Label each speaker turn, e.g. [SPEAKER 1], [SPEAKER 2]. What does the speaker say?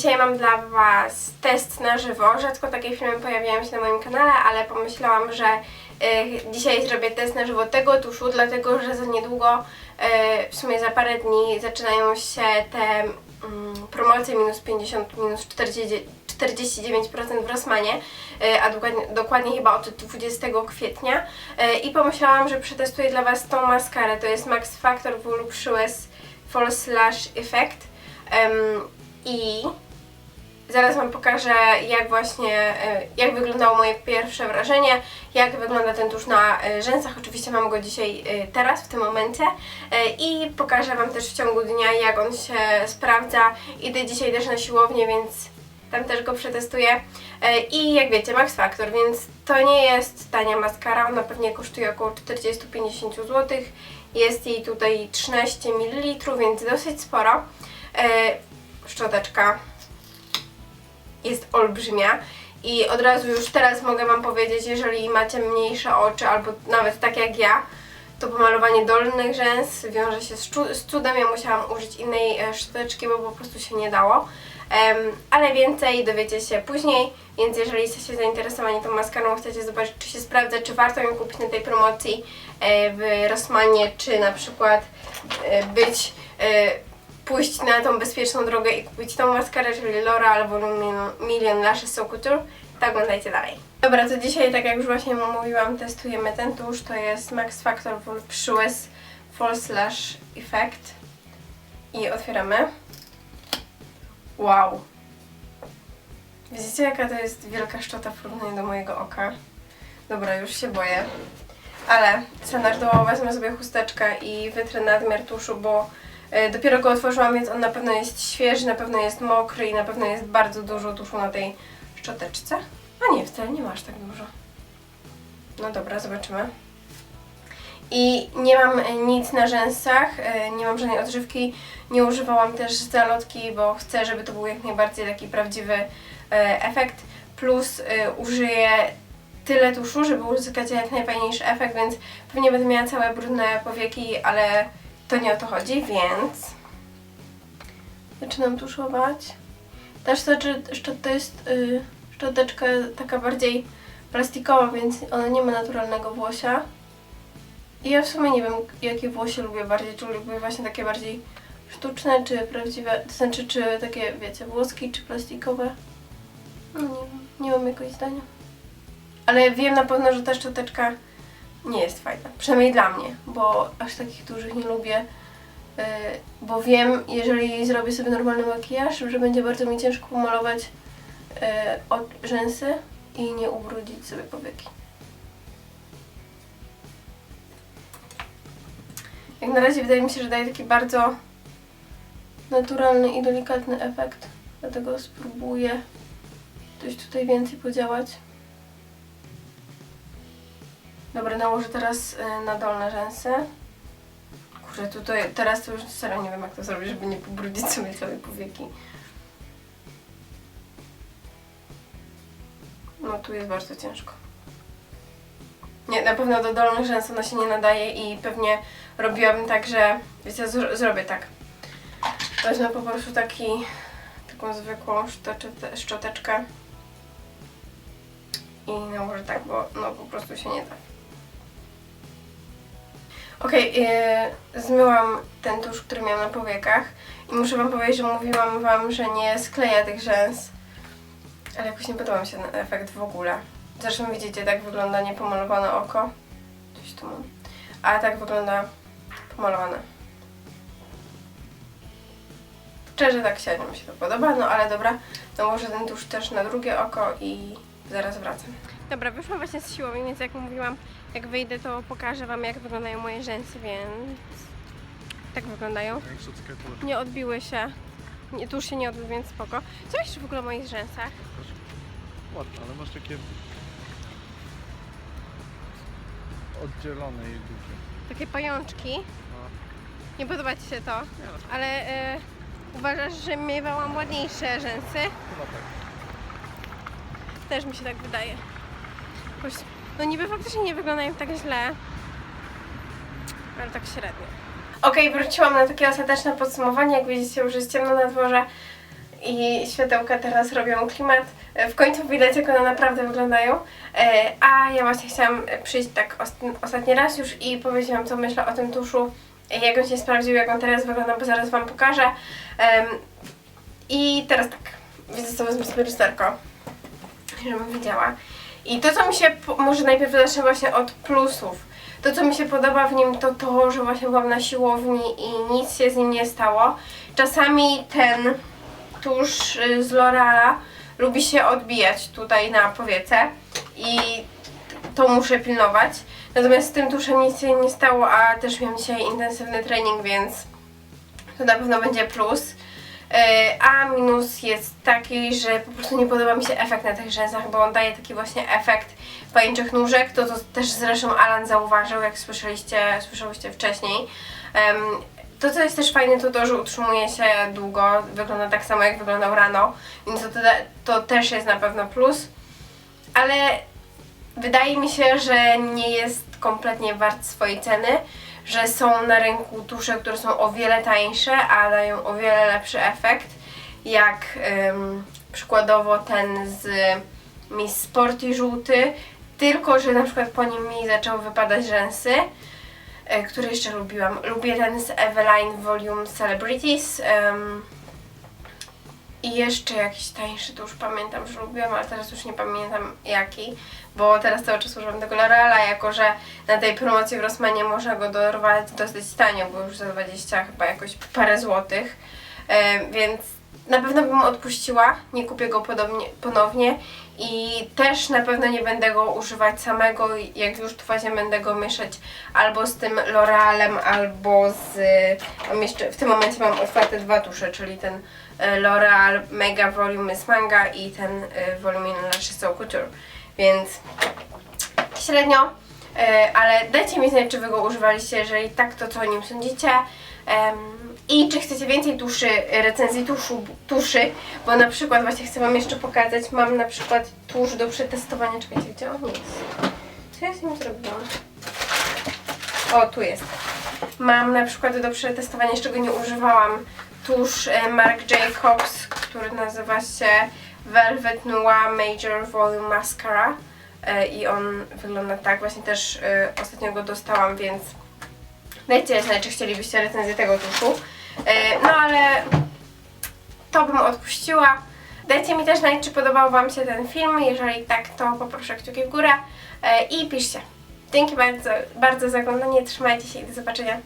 [SPEAKER 1] Dzisiaj mam dla Was test na żywo. Rzadko takie filmy pojawiają się na moim kanale, ale pomyślałam, że y, dzisiaj zrobię test na żywo tego tuszu, dlatego że za niedługo, y, w sumie za parę dni, zaczynają się te mm, promocje minus 50, minus 40, 49% w Rossmanie, y, a dokładnie, dokładnie chyba od 20 kwietnia. Y, I pomyślałam, że przetestuję dla Was tą maskarę. To jest Max Factor Voluptuous False Lash Effect. Em, I zaraz Wam pokażę, jak właśnie, e, jak wyglądało moje pierwsze wrażenie, jak wygląda ten tusz na e, rzęsach. Oczywiście mam go dzisiaj, e, teraz, w tym momencie. I pokażę Wam też w ciągu dnia, jak on się sprawdza. Idę dzisiaj też na siłownię, więc tam też go przetestuję. I jak wiecie, Max Factor, więc to nie jest tania maskara, ona pewnie kosztuje około 40-50 zł. Jest jej tutaj 13 ml, więc dosyć sporo. Szczoteczka jest olbrzymia i od razu już teraz mogę Wam powiedzieć, jeżeli macie mniejsze oczy albo nawet tak jak ja, to pomalowanie dolnych rzęs wiąże się z, cudem. Ja musiałam użyć innej e, szczoteczki, bo po prostu się nie dało. Em, ale więcej dowiecie się później, więc jeżeli jesteście zainteresowani tą maskarą, chcecie zobaczyć, czy się sprawdza, czy warto ją kupić na tej promocji e, w Rossmanie, czy na przykład e, być, pójść na tą bezpieczną drogę i kupić tą maskarę, czyli L'Oreal Volume Million Lashes So Couture, to oglądajcie dalej. Dobra, to dzisiaj, tak jak już właśnie mówiłam, testujemy ten tusz, to jest Max Factor Voluptuous False Lash Effect i otwieramy. Wow! Widzicie jaka to jest wielka szczota w porównaniu do mojego oka? Dobra, już się boję. Ale standardowo wezmę sobie chusteczkę i wytrę nadmiar tuszu, bo dopiero go otworzyłam, więc on na pewno jest świeży, na pewno jest mokry i na pewno jest bardzo dużo tuszu na tej szczoteczce. A nie, wcale nie masz tak dużo. No dobra, zobaczymy. I nie mam e, nic na rzęsach, e, nie mam żadnej odżywki, nie używałam też zalotki, bo chcę, żeby to był jak najbardziej taki prawdziwy e, efekt. Plus e, użyję tyle tuszu, żeby uzyskać jak najfajniejszy efekt, więc pewnie będę miała całe brudne powieki, ale to nie o to chodzi, więc zaczynam tuszować. Ta szczoteczka jest y, szczoteczka taka bardziej plastikowa, więc ona nie ma naturalnego włosia. I ja w sumie nie wiem, jakie włosie lubię bardziej, czy lubię właśnie takie bardziej sztuczne, czy prawdziwe, to znaczy, czy takie, wiecie, włoski, czy plastikowe. No nie wiem, nie mam jakoś zdania. Ale wiem na pewno, że ta szczoteczka nie jest fajna. Przynajmniej dla mnie, bo aż takich dużych nie lubię. Yy, bo wiem, jeżeli zrobię sobie normalny makijaż, że będzie bardzo mi ciężko pomalować yy, rzęsy i nie ubrudzić sobie powieki. Jak na razie wydaje mi się, że daje taki bardzo naturalny i delikatny efekt. Dlatego spróbuję coś tutaj więcej podziałać. Dobra, nałożę teraz y, na dolne rzęsy. Kurczę, tutaj, teraz to już serio nie wiem jak to zrobić, żeby nie pobrudzić sobie całej powieki. No tu jest bardzo ciężko. Nie, na pewno do dolnych rzęs ona się nie nadaje i pewnie robiłabym tak, że wiecie, zro- zrobię tak. Wezmę po prostu taki, taką zwykłą szczoteczkę i nałożę tak, bo no po prostu się nie da. Okej, yy, zmyłam ten tusz, który miałam na powiekach i muszę wam powiedzieć, że mówiłam wam, że nie skleja tych rzęs, ale jakoś nie podoba mi się ten efekt w ogóle. Zresztą widzicie, tak wygląda niepomalowane oko. Coś tu mam. A tak wygląda pomalowane. Szczerze tak średnio mi się to podoba, no ale dobra, nałożę ten tusz też na drugie oko i zaraz wracam. Dobra, wyszłam właśnie z siłowni, więc jak mówiłam, jak wyjdę, to pokażę Wam, jak wyglądają moje rzęsy, więc tak wyglądają. Nie odbiły się, nie, tuż się nie odbił, więc spoko. Co jeszcze w ogóle o moich rzęsach?
[SPEAKER 2] ładne, ale masz takie oddzielone i duże.
[SPEAKER 1] Takie pajączki.
[SPEAKER 2] No,
[SPEAKER 1] Nie podoba Ci się to,
[SPEAKER 2] nie no,
[SPEAKER 1] ale e, uważasz, że miewałam ładniejsze rzęsy?
[SPEAKER 2] chyba tak.
[SPEAKER 1] Też mi się tak wydaje. Jakoś, no niby faktycznie nie wyglądają tak źle, ale tak średnio. Okej, wróciłam na takie ostateczne podsumowanie. Jak widzicie, już jest ciemno na dworze i światełka teraz robią klimat. E, W końcu widać, jak one naprawdę wyglądają. E, A ja właśnie chciałam przyjść tak ost- ostatni raz już i powiedzieć Wam, co myślę o tym tuszu. e, Jak on się sprawdził, jak on teraz wygląda, bo zaraz Wam pokażę. I teraz tak, widzę sobie sobie lusterko, żebym widziała. I to, co mi się, może najpierw zacznę właśnie od plusów. To, co mi się podoba w nim, to to, że właśnie byłam na siłowni i nic się z nim nie stało. Czasami ten tusz y, z L'Oreala lubi się odbijać tutaj na powiece i to muszę pilnować. Natomiast z tym tuszem nic się nie stało, a też miałam dzisiaj intensywny trening, więc to na pewno będzie plus. Yy, A minus jest taki, że po prostu nie podoba mi się efekt na tych rzęsach, bo on daje taki właśnie efekt pajęczych nóżek. To, to też zresztą Alan zauważył, jak słyszeliście, słyszałyście wcześniej. To, co jest też fajne, to to, że utrzymuje się długo, wygląda tak samo, jak wyglądał rano, więc to, to też jest na pewno plus. Ale wydaje mi się, że nie jest kompletnie wart swojej ceny, że są na rynku tusze, które są o wiele tańsze, a dają o wiele lepszy efekt, jak ym, przykładowo ten z Miss Sporty żółty, tylko że na przykład po nim mi zaczęły wypadać rzęsy, który jeszcze lubiłam. Lubię ten z Eveline Volume Celebrities. ym, i jeszcze jakiś tańszy, to już pamiętam, że lubiłam, ale teraz już nie pamiętam jaki, bo teraz cały czas używam tego L'Oreala, jako że na tej promocji w Rossmanie można go dorwać dosyć tanio, bo już za 20 chyba jakoś parę złotych, e, więc na pewno bym odpuściła, nie kupię go podobnie, ponownie i też na pewno nie będę go używać samego, jak już to właśnie będę go mieszać albo z tym L'Orealem, albo z... Mam jeszcze, w tym momencie mam otwarte dwa tusze, czyli ten e, L'Oreal Mega Volume Miss Manga i ten e, Volume Lashes So Couture, więc średnio, e, ale dajcie mi znać, czy Wy go używaliście, jeżeli tak, to co o nim sądzicie. I czy chcecie więcej tuszy, recenzji tuszu, tuszy, bo na przykład właśnie chcę Wam jeszcze pokazać, mam na przykład tusz do przetestowania, czekajcie, gdzie on jest? Co ja z nim zrobiłam? O, tu jest. Mam na przykład do przetestowania, jeszcze go nie używałam, tusz e, Marc Jacobs, który nazywa się Velvet Noir Major Volume Mascara E, i on wygląda tak, właśnie też e, ostatnio go dostałam, więc dajcie znać, czy chcielibyście recenzję tego tuszu. E, No ale to bym odpuściła. Dajcie mi też znać, czy podobał Wam się ten film. Jeżeli tak, to poproszę kciuki w górę e, i piszcie. Dzięki bardzo, bardzo za oglądanie. Trzymajcie się i do zobaczenia.